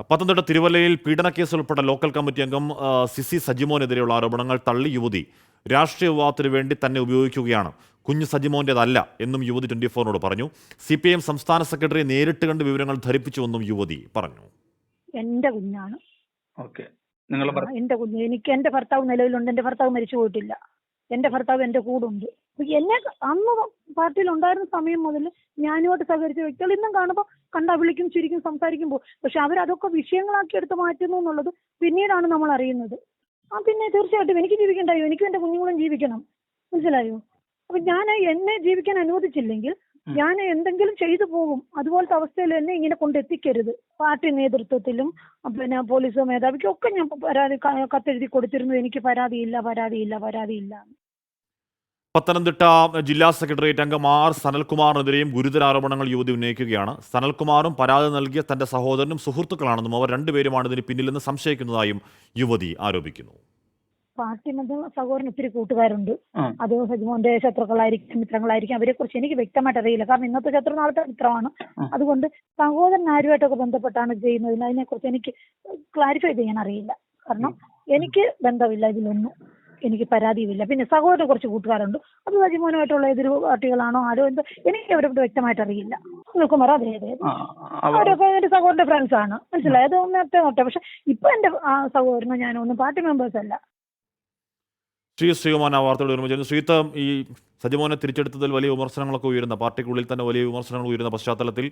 പത്തനംതിട്ട തിരുവല്ലയിൽ പീഡനക്കേസ് ഉൾപ്പെട്ട ലോക്കൽ കമ്മിറ്റി അംഗം സിസി സജിമോനെതിരെയുള്ള ആരോപണങ്ങൾ തള്ളി യുവതി. രാഷ്ട്രീയ വിവാഹത്തിന് വേണ്ടി തന്നെ ഉപയോഗിക്കുകയാണ്. കുഞ്ഞു സജിമോന്റെതല്ല എന്നും യുവതി ട്വന്റി ഫോറിനോട് പറഞ്ഞു. സി പി ഐ എം സംസ്ഥാന സെക്രട്ടറി നേരിട്ട് കണ്ട് വിവരങ്ങൾ ധരിപ്പിച്ചുവെന്നും യുവതി പറഞ്ഞു. എന്റെ കുഞ്ഞാണ്. ഓക്കെ. നിങ്ങൾ എന്റെ കുഞ്ഞ്. എനിക്ക് എന്റെ ഭർത്താവ് നിലവിലുണ്ട്. എന്റെ ഭർത്താവ് മരിച്ചു പോയിട്ടില്ല എന്റെ ഭർത്താവ് എന്റെ കൂടുണ്ട് എന്നെ അന്ന് പാർട്ടിയിൽ ഉണ്ടായിരുന്ന സമയം മുതൽ ഞാനുമായിട്ട് സഹകരിച്ച വ്യക്തികൾ ഇന്നും കാണുമ്പോൾ കണ്ടാ വിളിക്കും ചിരിക്കും സംസാരിക്കും പോകും പക്ഷെ അവരതൊക്കെ വിഷയങ്ങളാക്കി എടുത്ത് മാറ്റുന്നു എന്നുള്ളത് പിന്നീടാണ് നമ്മൾ അറിയുന്നത്. ആ പിന്നെ തീർച്ചയായിട്ടും എനിക്ക് ജീവിക്കണ്ടായോ? എനിക്കും എന്റെ കുഞ്ഞുങ്ങളും ജീവിക്കണം. മനസ്സിലായോ? അപ്പൊ ഞാൻ എന്നെ ജീവിക്കാൻ അനുവദിച്ചില്ലെങ്കിൽ ഞാൻ എന്തെങ്കിലും ചെയ്തു പോകും. അതുപോലത്തെ അവസ്ഥയിൽ എന്നെ ഇങ്ങനെ കൊണ്ടെത്തിക്കരുത് പാർട്ടി നേതൃത്വത്തിലും പിന്നെ പോലീസ് മേധാവിക്കും ഒക്കെ ഞാൻ പരാതി കത്തെഴുതി കൊടുത്തിരുന്നു. എനിക്ക് പരാതിയില്ല പരാതിയില്ല പരാതിയില്ല പത്തനംതിട്ട ജില്ലാ സെക്രട്ടേറിയറ്റ് അംഗം ആർ സനൽകുമാറിനെതിരെയും ഗുരുതര ആരോപണങ്ങൾ യുവതി ഉന്നയിക്കുകയാണ്. സനൽകുമാറും പരാതി നൽകിയ തന്റെ സഹോദരനും സുഹൃത്തുക്കളാണെന്നും അവർ രണ്ടുപേരുമാണ് ഇതിന് പിന്നിലെന്ന് സംശയിക്കുന്നതായും യുവതി ആരോപിക്കുന്നു. പാർട്ടി ബന്ധം സഹോദരൻ ഒത്തിരി കൂട്ടുകാരുണ്ട്. അത് സജിമോന്റെ ശത്രുക്കളായിരിക്കും മിത്രങ്ങളായിരിക്കും. അവരെ കുറിച്ച് എനിക്ക് വ്യക്തമായിട്ട് അറിയില്ല. കാരണം ഇന്നത്തെ ശത്രു നാളത്തെ മിത്രമാണ് അതുകൊണ്ട് സഹോദരൻ ആരുമായിട്ടൊക്കെ ബന്ധപ്പെട്ടാണ് ചെയ്യുന്നതിന് അതിനെക്കുറിച്ച് എനിക്ക് ക്ലാരിഫൈ ചെയ്യാൻ അറിയില്ല. കാരണം എനിക്ക് ബന്ധമില്ല ഇതിലൊന്നും. എനിക്ക് പരാതിയുമില്ല. പിന്നെ സഹോദരന് കുറച്ച് കൂട്ടുകാരുണ്ട്. അത് സജിമോനുമായിട്ടുള്ള ഏതൊരു പാർട്ടികളാണോ ആരോ എന്തോ എനിക്ക് അവരോട് വ്യക്തമായിട്ട് അറിയില്ല. സുനിൽകുമാർ അതെ അതെ അവരൊക്കെ എന്റെ സഹോദരന്റെ ഫ്രണ്ട്സ് ആണ്. മനസ്സിലായത് നേരത്തെ നോട്ടെ പക്ഷെ ഇപ്പൊ എന്റെ സഹോദരനോ ഞാനോ ഒന്നും പാർട്ടി മെമ്പേഴ്സ് അല്ല. ശ്രീ ശ്രീകുമാൻ ആ വാർത്തയോട് വരുമ്പോൾ ശ്രീത്ത ഈ സജിമോനെ തിരിച്ചെടുത്തതിൽ വലിയ വിമർശനങ്ങളൊക്കെ ഉയരുന്ന പാർട്ടിക്കുള്ളിൽ തന്നെ വലിയ വിമർശനങ്ങൾ ഉയരുന്ന പശ്ചാത്തലത്തിൽ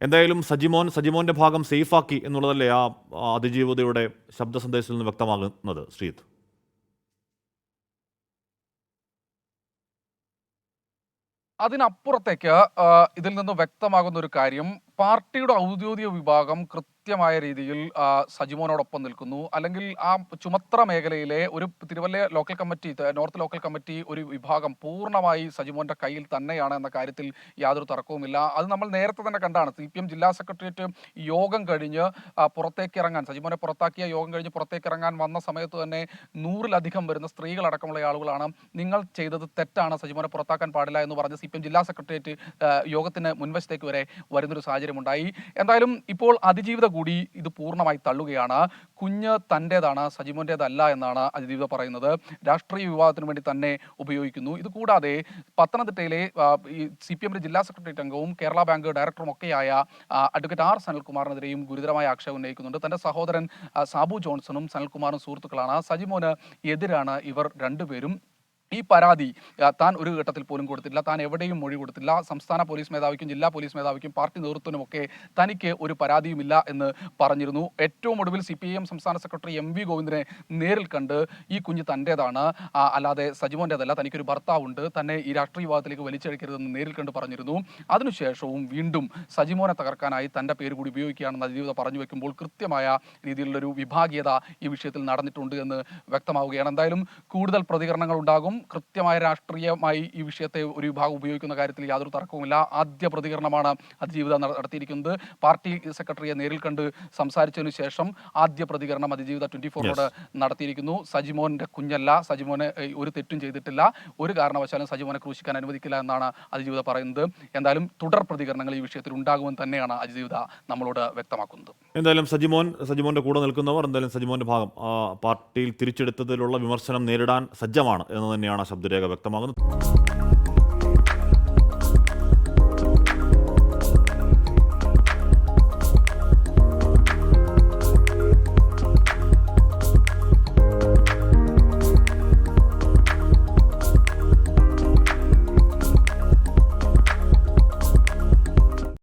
എന്തായാലും സജിമോൻ സജിമോന്റെ ഭാഗം സേഫാക്കി എന്നുള്ളതല്ലേ ആ ആ അതിജീവതയുടെ ശബ്ദ സന്ദേശത്തിൽ നിന്ന് വ്യക്തമാകുന്നത് ശ്രീത്ത് അതിനപ്പുറത്തേക്ക് ഇതിൽ നിന്ന് വ്യക്തമാകുന്ന ഒരു കാര്യം പാർട്ടിയുടെ ഔദ്യോഗിക വിഭാഗം കൃത്യമായ രീതിയിൽ സജിമോനോടൊപ്പം നിൽക്കുന്നു. അല്ലെങ്കിൽ ആ ചുമത്ര മേഖലയിലെ ഒരു Thiruvalla local committee north local committee ഒരു വിഭാഗം പൂർണമായി സജിമോന്റെ കയ്യിൽ തന്നെയാണ് എന്ന കാര്യത്തിൽ യാതൊരു തർക്കവുമില്ല. അത് നമ്മൾ നേരത്തെ തന്നെ കണ്ടാണ്. സി ജില്ലാ സെക്രട്ടേറിയറ്റ് യോഗം കഴിഞ്ഞ് പുറത്തേക്ക് ഇറങ്ങാൻ സജിമോനെ പുറത്താക്കിയ യോഗം കഴിഞ്ഞ് പുറത്തേക്ക് ഇറങ്ങാൻ വന്ന സമയത്ത് തന്നെ നൂറിലധികം വരുന്ന സ്ത്രീകളടക്കമുള്ള ആളുകളാണ്. നിങ്ങൾ ചെയ്തത് തെറ്റാണ്. സജിമോനെ പുറത്താക്കാൻ പാടില്ല എന്ന് പറഞ്ഞ് സി ജില്ലാ സെക്രട്ടേറിയറ്റ് യോഗത്തിന് മുൻവശത്തേക്ക് വരെ വരുന്നൊരു സാഹചര്യമുണ്ടായി. എന്തായാലും ഇപ്പോൾ അതിജീവിത കൂടി ഇത് പൂർണമായി തള്ളുകയാണ്. കുഞ്ഞ് തന്റേതാണ് സജിമോന്റേതല്ല എന്നാണ് അതിജീവിത പറയുന്നത്. രാഷ്ട്രീയ വിവാദത്തിന് വേണ്ടി തന്നെ ഉപയോഗിക്കുന്നു. ഇത് കൂടാതെ പത്തനംതിട്ടയിലെ സി പി എമ്മിന്റെ ജില്ലാ സെക്രട്ടേറിയറ്റ് അംഗവും കേരള ബാങ്ക് ഡയറക്ടറും ഒക്കെയായ അഡ്വക്കേറ്റ് ആർ സനൽകുമാറിനെതിരെയും ഗുരുതരമായ ആക്ഷേപം ഉന്നയിക്കുന്നുണ്ട്. തന്റെ സഹോദരൻ സാബു ജോൺസണും സനൽകുമാറും സുഹൃത്തുക്കളാണ്. സജിമോന് എതിരാണ് ഇവർ രണ്ടുപേരും. ഈ പരാതി താൻ ഒരു ഘട്ടത്തിൽ പോലും കൊടുത്തില്ല താൻ എവിടെയും മൊഴി കൊടുത്തില്ല സംസ്ഥാന പോലീസ് മേധാവിക്കും ജില്ലാ പോലീസ് മേധാവിക്കും പാർട്ടി നേതൃത്വത്തിനുമൊക്കെ തനിക്ക് ഒരു പരാതിയുമില്ല എന്ന് പറഞ്ഞിരുന്നു. ഏറ്റവും ഒടുവിൽ സി പി ഐ എം സംസ്ഥാന സെക്രട്ടറി എം വി ഗോവിന്ദനെ നേരിൽ കണ്ട് ഈ കുഞ്ഞ് തന്റേതാണ്. അല്ലാതെ സജിമോന്റെതല്ല. തനിക്കൊരു ഭർത്താവുണ്ട്. തന്നെ ഈ രാഷ്ട്രീയ വിവാദത്തിലേക്ക് വലിച്ചഴിക്കരുതെന്ന് നേരിൽ കണ്ട് പറഞ്ഞിരുന്നു. അതിനുശേഷവും വീണ്ടും സജിമോനെ തകർക്കാനായി തന്റെ പേര് കൂടി ഉപയോഗിക്കുകയാണെന്ന് അതിജീവിത പറഞ്ഞു വെക്കുമ്പോൾ കൃത്യമായ രീതിയിലുള്ളൊരു വിഭാഗീയത ഈ വിഷയത്തിൽ നടന്നിട്ടുണ്ട് എന്ന് വ്യക്തമാവുകയാണ്. എന്തായാലും കൂടുതൽ പ്രതികരണങ്ങൾ ഉണ്ടാകും കൃത്യമായ രാഷ്ട്രീയമായി ഈ വിഷയത്തെ ഒരു വിഭാഗം ഉപയോഗിക്കുന്ന കാര്യത്തിൽ യാതൊരു തർക്കവുമില്ല. ആദ്യ പ്രതികരണമാണ് അതിജീവിത നട- നടത്തിയിരിക്കുന്നത്. പാർട്ടി സെക്രട്ടറിയെ നേരിൽ കണ്ട് സംസാരിച്ചതിനു ശേഷം ആദ്യ പ്രതികരണം അതിജീവിത ട്വന്റി ഫോറിനോട് നടത്തിയിരിക്കുന്നു. സജിമോന്റെ കുഞ്ഞല്ല. സജിമോനെ ഒരു തെറ്റും ചെയ്തിട്ടില്ല. ഒരു കാരണവശാലും സജിമോനെ ക്രൂശിക്കാൻ അനുവദിക്കില്ല എന്നാണ് അതിജീവിത പറയുന്നത്. എന്തായാലും തുടർ പ്രതികരണങ്ങൾ ഈ വിഷയത്തിൽ ഉണ്ടാകുമെന്ന് തന്നെയാണ് അതിജീവിത നമ്മളോട് വ്യക്തമാക്കുന്നത്. എന്തായാലും സജിമോൻ സജിമോന്റെ കൂടെ നിൽക്കുന്നവർ എന്തായാലും സജിമോന്റെ ഭാഗം പാർട്ടിയിൽ തിരിച്ചെടുത്തതിലുള്ള വിമർശനം നേരിടാൻ സജ്ജമാണ് എന്ന് തന്നെയാണ് ആ ശബ്ദരേഖ വ്യക്തമാകുന്നത്.